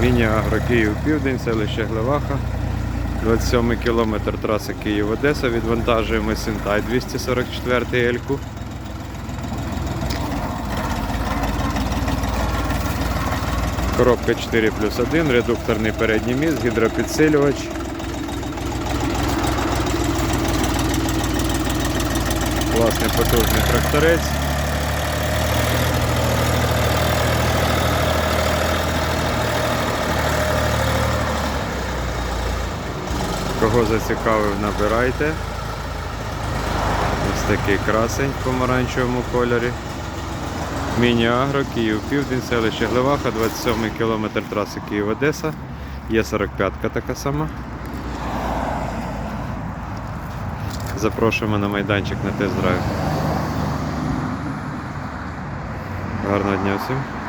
Міні-агро Київ Південь, селище Глеваха. 27 кілометр траси Київ-Одеса. Відвантажуємо Синтай 244 Ельку. Коробка 4 плюс 1, редукторний передній міст, гідропідсилювач. Класний потужний тракторець. Кого зацікавив, набирайте. Ось такий красень в помаранчевому кольорі. Міні-агро, Київ Південь, селище Глеваха, 27 кілометр траси Київ-Одеса. Є 45-ка така сама. Запрошуємо на майданчик на тест-драйв. Гарного дня всім.